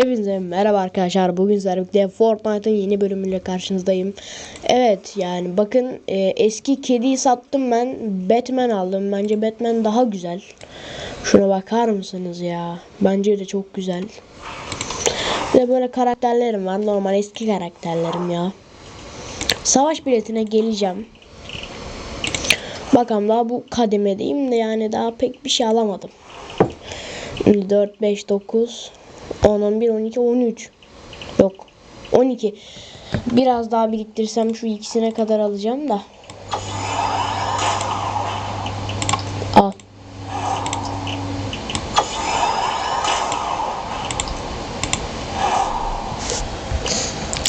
Hepinize merhaba arkadaşlar. Bugün sizlerle Fortnite'ın yeni bölümüyle karşınızdayım. Evet yani bakın e, eski kediyi sattım ben. Batman aldım. Bence Batman daha güzel. Şuna bakar mısınız ya? Bence de çok güzel. Bir de böyle karakterlerim var. Normal eski karakterlerim ya. Savaş biletine geleceğim. Bakalım daha bu kademedeyim de yani daha pek bir şey alamadım. 4, 5, 9, 10, 11, 12, 13. Yok. 12. Biraz daha biriktirsem şu ikisine kadar alacağım da. Al.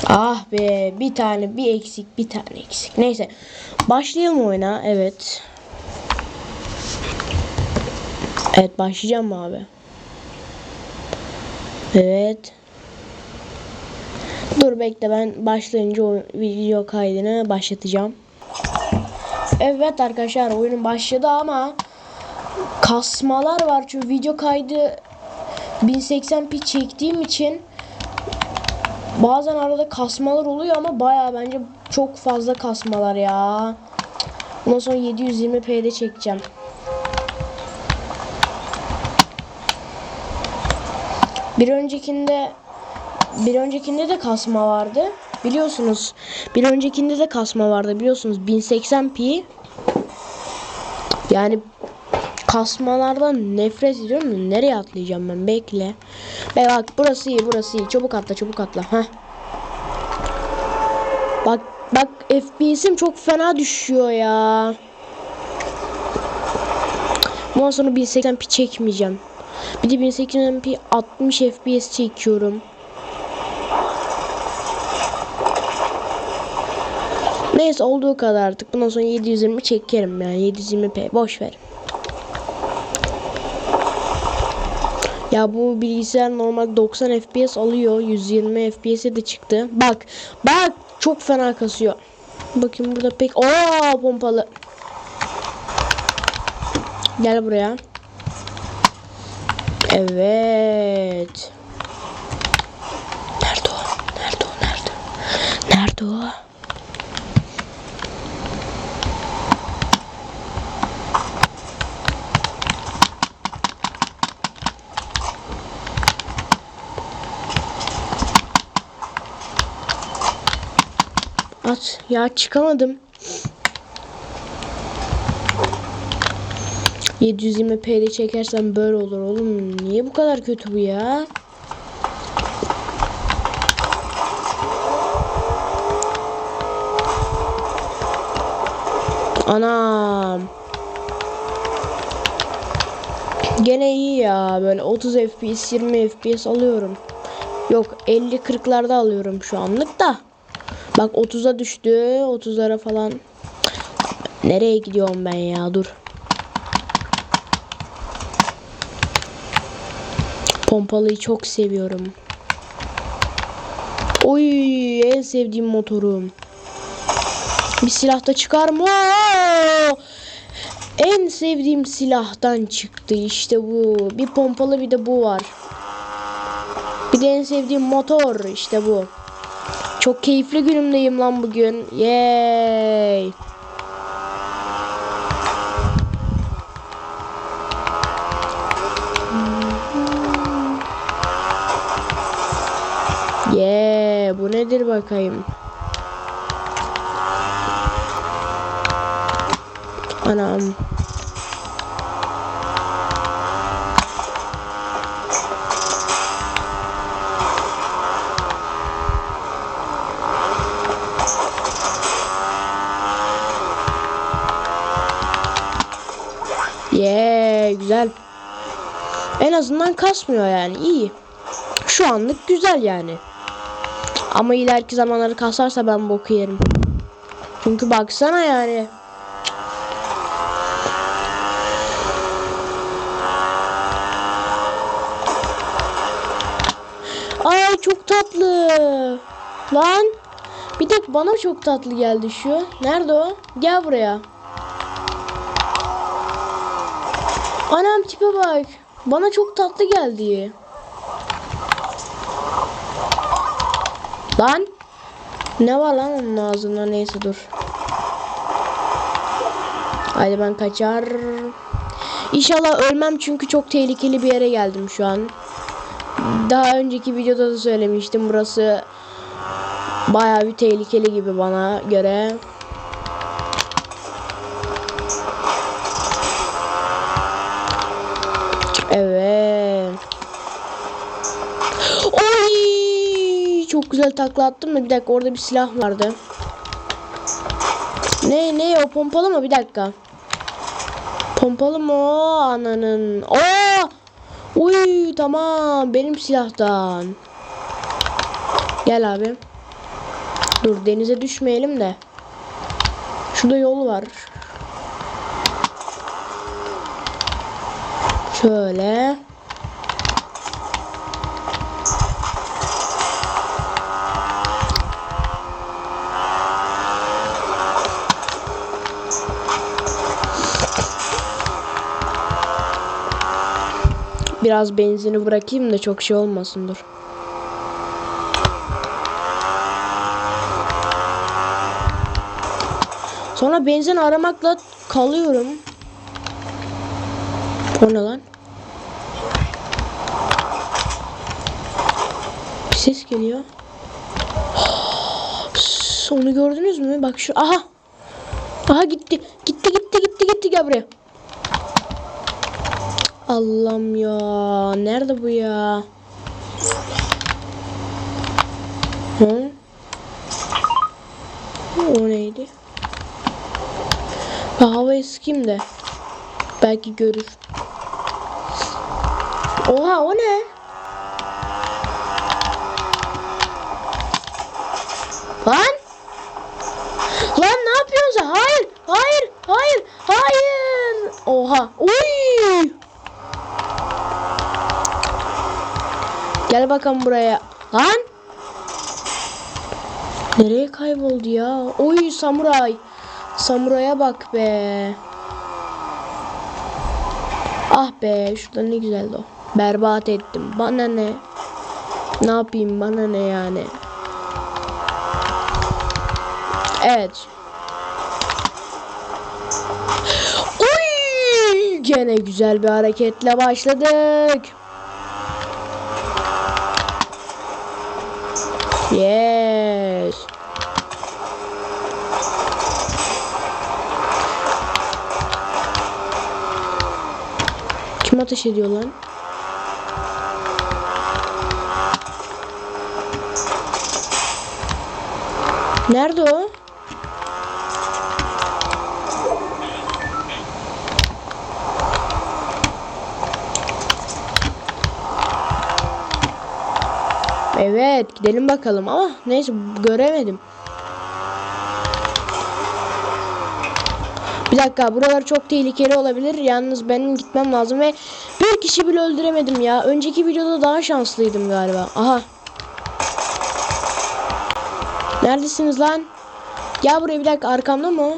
Ah be bir tane bir eksik bir tane eksik. Neyse başlayalım oyuna evet. Evet başlayacağım abi? Evet. Dur bekle ben başlayınca o video kaydını başlatacağım. Evet arkadaşlar oyunun başladı ama kasmalar var çünkü video kaydı 1080p çektiğim için bazen arada kasmalar oluyor ama baya bence çok fazla kasmalar ya. Ondan sonra 720p'de çekeceğim. Bir öncekinde bir öncekinde de kasma vardı. Biliyorsunuz. Bir öncekinde de kasma vardı. Biliyorsunuz 1080p. Yani kasmalardan nefret ediyorum nereye atlayacağım ben? Bekle. Be bak burası iyi, burası iyi. Çabuk atla, çabuk atla. Heh. Bak bak FPS'im çok fena düşüyor ya. Bundan sonra 1080p çekmeyeceğim. Bir de 1080p 60 FPS çekiyorum. Neyse olduğu kadar artık. Bundan sonra 720 çekerim yani 720p boş ver. Ya bu bilgisayar normal 90 FPS alıyor. 120 FPS'e de çıktı. Bak bak çok fena kasıyor. Bakayım burada pek Oo pompalı. Gel buraya. Evet. Nerede o? Nerede o? Nerede? Nerede o? At. Ya çıkamadım. 720p'de çekersem böyle olur oğlum. Niye bu kadar kötü bu ya? Anam. Gene iyi ya. Böyle 30 FPS 20 FPS alıyorum. Yok 50 40'larda alıyorum şu anlık da. Bak 30'a düştü. 30'lara falan. Nereye gidiyorum ben ya? Dur. Pompalıyı çok seviyorum. Oy en sevdiğim motorum. Bir silahta çıkar mı? En sevdiğim silahtan çıktı işte bu. Bir pompalı bir de bu var. Bir de en sevdiğim motor işte bu. Çok keyifli günümdeyim lan bugün. Yay. Bu nedir bakayım? Anam. Yeah, güzel. En azından kasmıyor yani iyi. Şu anlık güzel yani. Ama ileriki zamanları kasarsa ben boku yerim. Çünkü baksana yani. Ay çok tatlı. Lan. Bir tek bana çok tatlı geldi şu. Nerede o? Gel buraya. Anam tipe bak. Bana çok tatlı geldi. Lan. Ne var lan onun ağzında neyse dur. Haydi ben kaçar. İnşallah ölmem çünkü çok tehlikeli bir yere geldim şu an. Daha önceki videoda da söylemiştim. Burası bayağı bir tehlikeli gibi bana göre. Evet. Güzel takla attım da bir dakika orada bir silah vardı. Ne ne o pompalı mı bir dakika. Pompalı mı o ananın? Oo! Uy tamam benim silahtan. Gel abi. Dur denize düşmeyelim de. Şurada yol var. Şöyle. Biraz benzini bırakayım da çok şey olmasın dur. Sonra benzin aramakla kalıyorum. O ne lan? Bir ses geliyor. Onu gördünüz mü? Bak şu. Aha. Aha gitti. Gitti gitti gitti gitti gel buraya. Allah'ım ya. Nerede bu ya? Hı? O neydi? Ben havayı sıkayım da. Belki görür. Oha o ne? Lan! Lan ne yapıyorsun? Hayır! Hayır! Hayır! Hayır! Oha! Uy! Gel bakalım buraya. Lan! Nereye kayboldu ya? Oy samuray. Samuraya bak be. Ah be şurada ne güzeldi o. Berbat ettim. Bana ne? Ne yapayım bana ne yani? Evet. Oy! Gene güzel bir hareketle başladık. Yes. Kim ateş ediyor lan? Nerede o? Evet gidelim bakalım ama neyse göremedim. Bir dakika buralar çok tehlikeli olabilir. Yalnız benim gitmem lazım ve bir kişi bile öldüremedim ya. Önceki videoda daha şanslıydım galiba. Aha. Neredesiniz lan? Gel buraya bir dakika arkamda mı?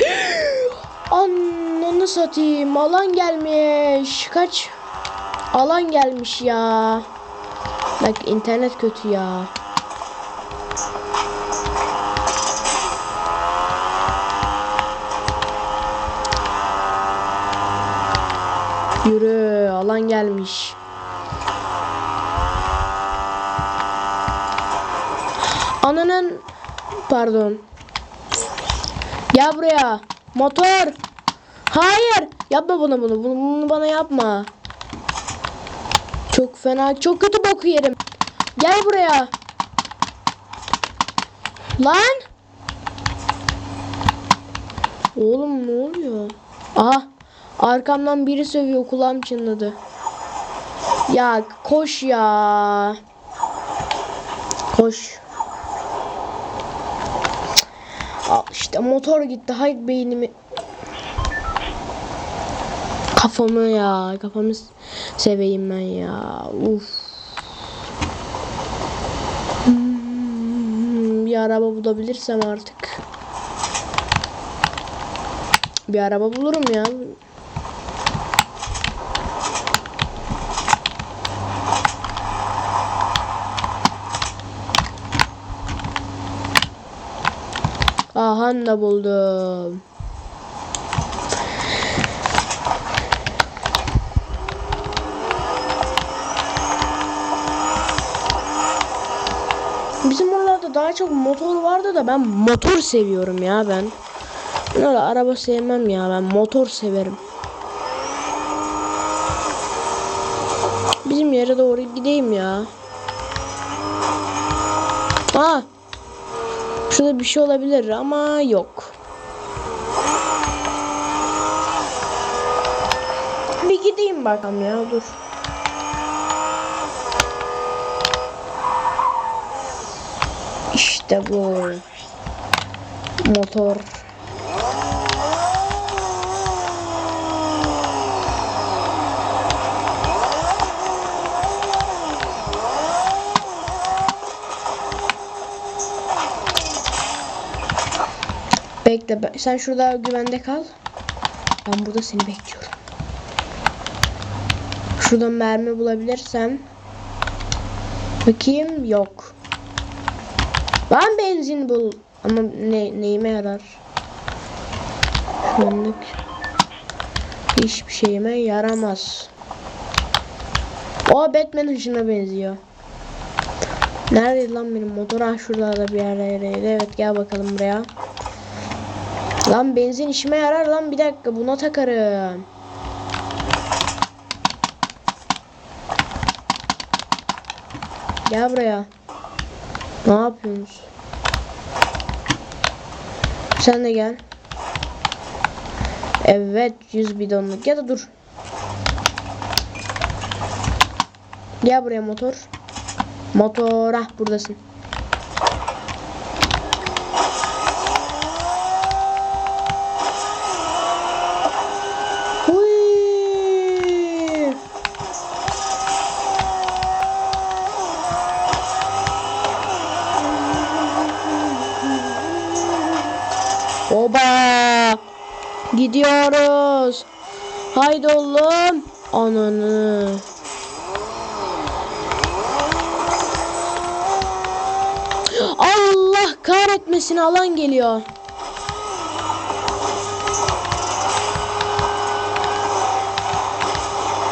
Ananı satayım. Alan gelmiş. Kaç? Alan gelmiş ya. Bak internet kötü ya. Yürü alan gelmiş. Ananın pardon. Gel buraya. Motor. Hayır. Yapma bunu bunu. Bunu, bunu bana yapma. Çok fena. Çok kötü boku yerim. Gel buraya. Lan. Oğlum ne oluyor? Aha. Arkamdan biri sövüyor. Kulağım çınladı. Ya koş ya. Koş. Al işte motor gitti. Hay beynimi. Kafamı ya. Kafamı seveyim ben ya. Uf. Hmm, Bir araba bulabilirsem artık. Bir araba bulurum ya. Aha da buldum. Bizim oralarda daha çok motor vardı da ben motor seviyorum ya ben. Ben öyle araba sevmem ya ben motor severim. Bizim yere doğru gideyim ya. Aa. Şurada bir şey olabilir ama yok. Bir gideyim bakalım ya dur. İşte bu. Motor. Bekle ben- sen şurada güvende kal. Ben burada seni bekliyorum. Şuradan mermi bulabilirsem. Bakayım yok. Ben benzin bul. Ama ne, neyime yarar? Şu hiçbir şeyime yaramaz. O Batman ışına benziyor. Nerede lan benim motor? Ha şurada bir yerdeydi. Evet gel bakalım buraya. Lan benzin işime yarar lan bir dakika buna takarım. Gel buraya. Ne yapıyorsunuz? Sen de gel. Evet 100 bidonluk ya da dur. Gel buraya motor. Motor ah buradasın. Gidiyoruz. Haydi oğlum. Ananı. Allah kahretmesin alan geliyor.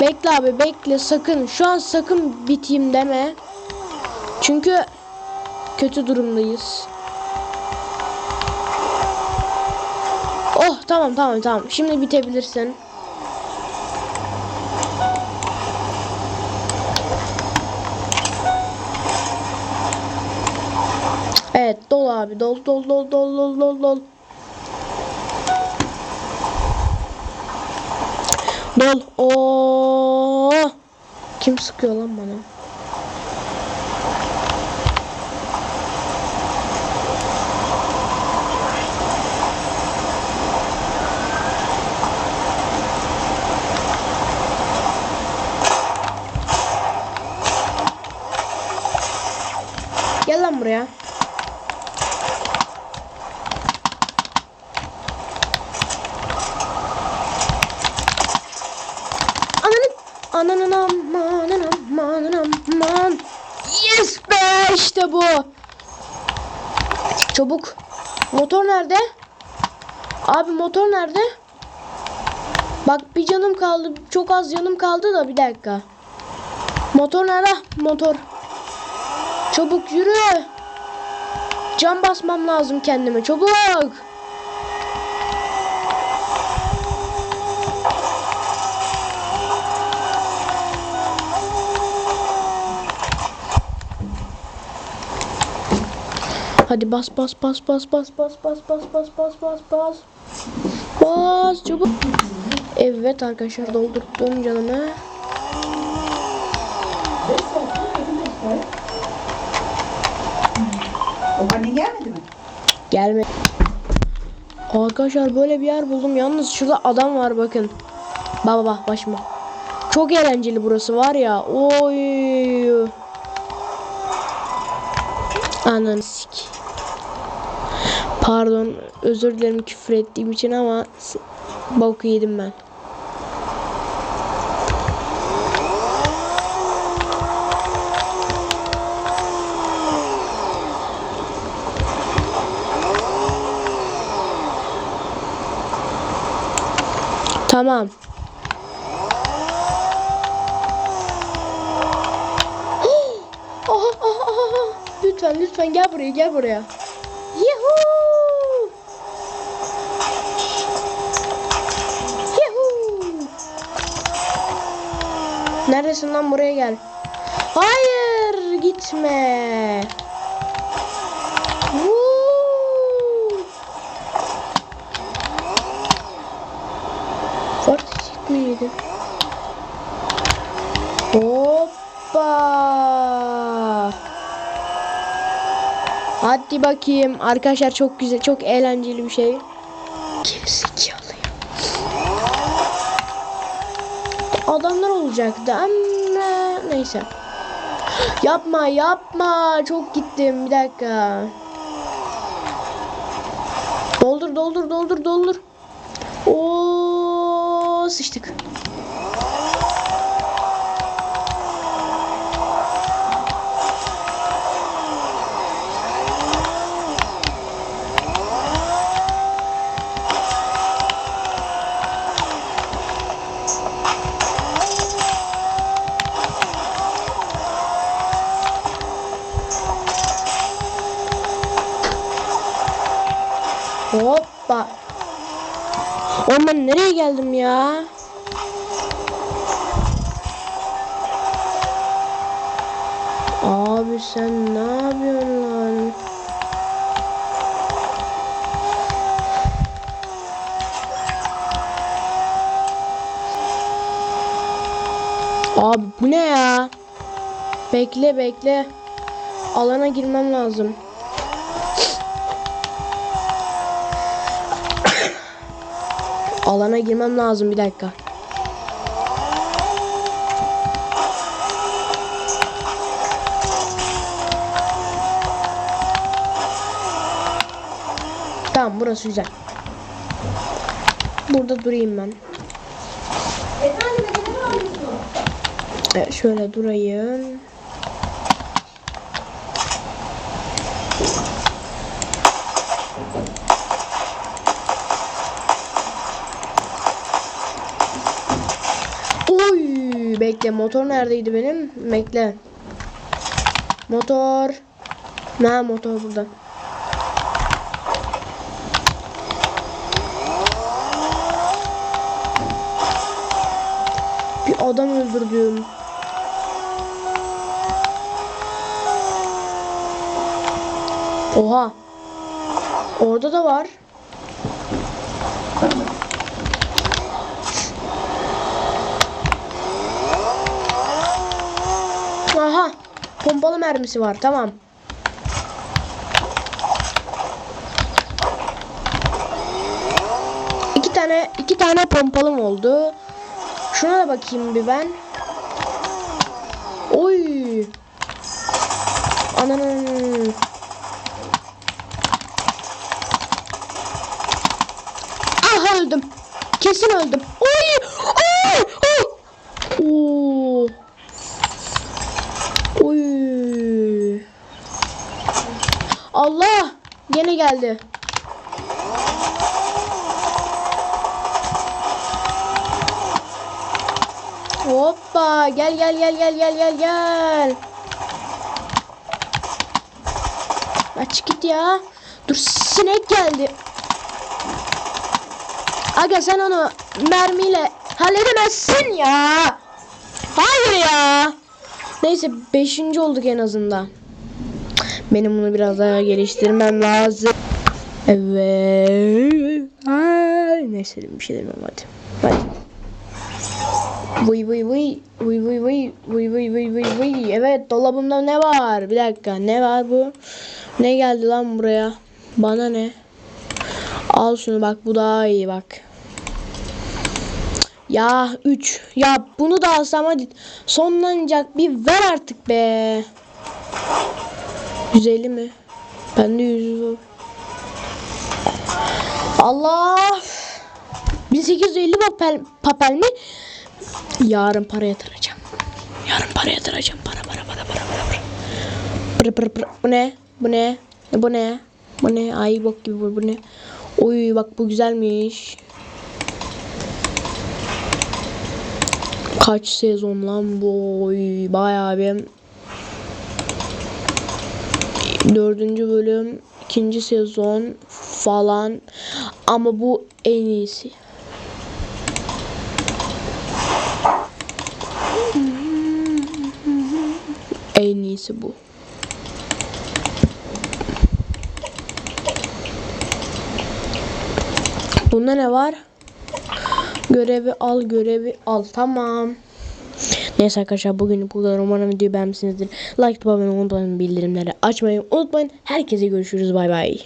Bekle abi bekle sakın. Şu an sakın biteyim deme. Çünkü kötü durumdayız. Oh tamam tamam tamam. Şimdi bitebilirsin. Evet dol abi dol dol dol dol dol dol dol. Dol. Oo. Kim sıkıyor lan bana? Gel lan buraya. Ananı ananın amanın amanın aman. Yes be işte bu. Çabuk. Motor nerede? Abi motor nerede? Bak bir canım kaldı. Çok az canım kaldı da bir dakika. Motor nerede? Motor. Çabuk yürü. Can basmam lazım kendime. Çabuk. Hadi bas bas bas bas bas bas bas bas bas bas bas bas. Bas çabuk. Evet arkadaşlar doldurdum canımı. Babaanne gelmedi mi? Gelme. Arkadaşlar böyle bir yer buldum. Yalnız şurada adam var bakın. Baba bak başıma. Çok eğlenceli burası var ya. Oy. Ananı sik. Pardon özür dilerim küfür ettiğim için ama boku yedim ben. Tamam. Lütfen lütfen gel buraya gel buraya. Yuhuu. Yuhuu. Neredesin lan buraya gel. Hayır gitme. Fortisik miydi? Hoppa. Hadi bakayım. Arkadaşlar çok güzel, çok eğlenceli bir şey. Gerizekalı. Adamlar olacaktı ama neyse. Yapma yapma. Çok gittim. Bir dakika. Doldur doldur doldur doldur. Oo sıçtık. Hoppa. Oğlum ben nereye geldim ya? Abi sen ne yapıyorsun lan? Abi bu ne ya? Bekle bekle. Alana girmem lazım. Alana girmem lazım bir dakika. Tamam burası güzel. Burada durayım ben. Evet şöyle durayım. Bekle motor neredeydi benim? Bekle. Motor. Ne motor burada. Bir adam öldürdüm. Oha. Orada da var. Aha. Pompalı mermisi var. Tamam. İki tane iki tane pompalım oldu. Şuna da bakayım bir ben. Oy. Ananın. Ah öldüm. Kesin öldüm. Oy. Oy. Oy. Oo. Oy. Allah. Gene geldi. Hoppa gel gel gel gel gel gel gel. Aç git ya. Dur sinek geldi. Aga sen onu mermiyle halledemezsin ya. Hayır ya. Neyse 5. olduk en azından. Benim bunu biraz daha geliştirmem lazım. Evet. Ay, neyse bir şey demem hadi. Hadi. Vıy vıy vıy. Vıy vıy vıy. Vıy vıy vıy vıy vıy. Evet dolabımda ne var? Bir dakika ne var bu? Ne geldi lan buraya? Bana ne? Al şunu bak bu daha iyi bak. Ya 3. Ya bunu da alsam hadi. Sonlanacak bir ver artık be. 150 mi? Bende 100 var. Allah. 1850 papel, papel mi? Yarın para yatıracağım. Yarın para yatıracağım. Para para para para para. para. Pır pır pır. Bu ne? Bu ne? Bu ne? Bu ne? Ay bok gibi bu, bu ne? Oy bak bu güzelmiş. Kaç sezon lan bu? Oy, Bayağı bir dördüncü bölüm ikinci sezon falan ama bu en iyisi. En iyisi bu. Bunda ne var? Görevi al, görevi al. Tamam. Neyse arkadaşlar bugün bu kadar. Umarım videoyu beğenmişsinizdir. Like, abone olmayı. Bildirimleri açmayı unutmayın. Herkese görüşürüz. Bay bay.